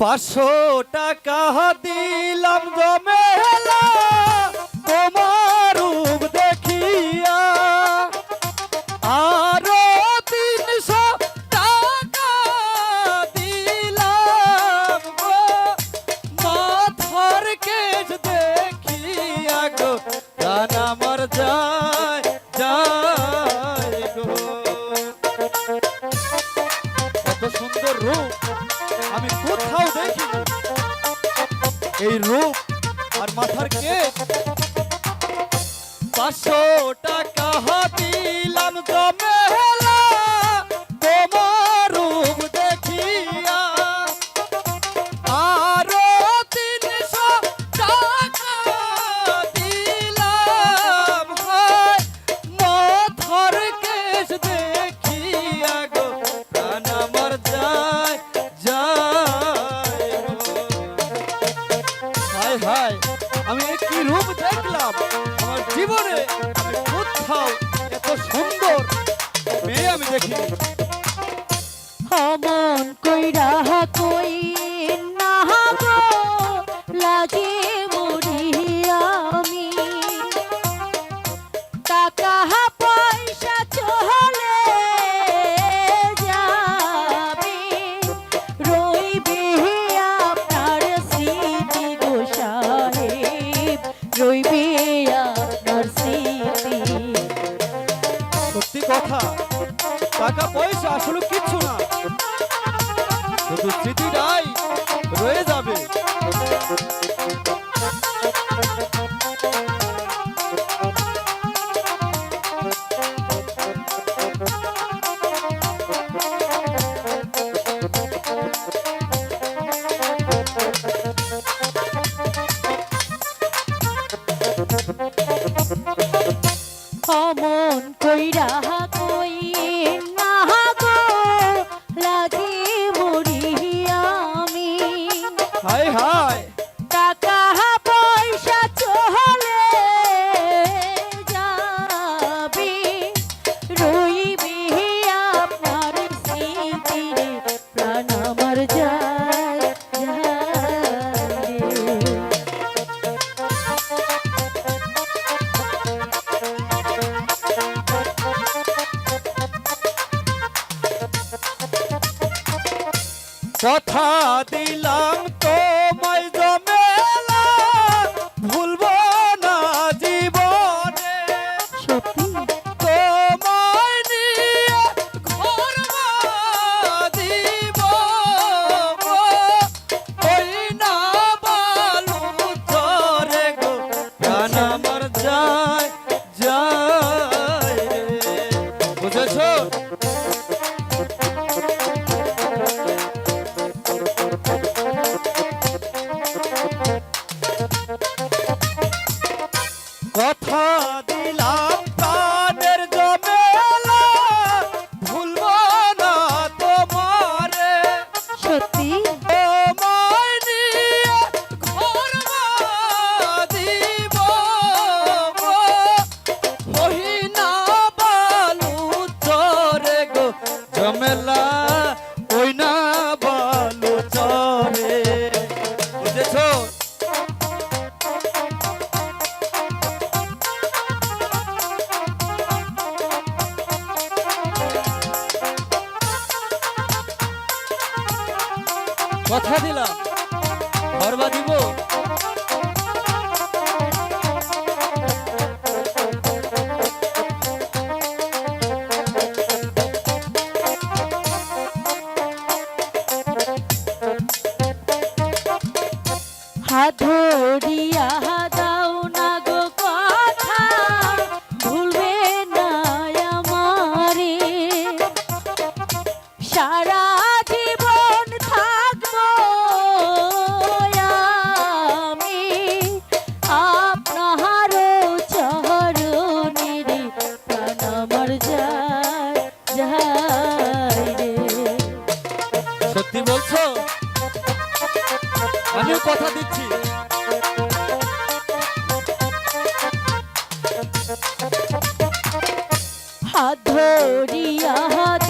পাঁচশো টাকা দিলাম জমেলা তোমার রূপ দেখিয়া। আরও তিনশো টাকা দিলাম মাথার কেশ দেখিয়া গো গান আমার যায় এই রূপ আর মাথার কে? পাঁচশো টাকা দিলাম জমেলা তোমার হায় আমি একটি রূপ দেখলাম। আমার জীবনে আমি কোথাও এত সুন্দর মেয়ে আমি দেখিনি। অমন কইরা কই না লাগে আসলে কিচ্ছু না। শুধু স্মৃতিটাই রয়ে যাবে। অমন কইরা হায় হায় কথা দিলাম তোমায় জমেলা ভুলবো না জীবনে। তোমায় নিয়ে ঘর বাঁধিব ওই না বালু চরে গো, প্রাণ আমার যায়, যায় বুঝেছ? কথা দিলাম। ঘরবা দিব সত্যি বলছো? আমিও কথা দিচ্ছি। হাত ধরিয়া হাত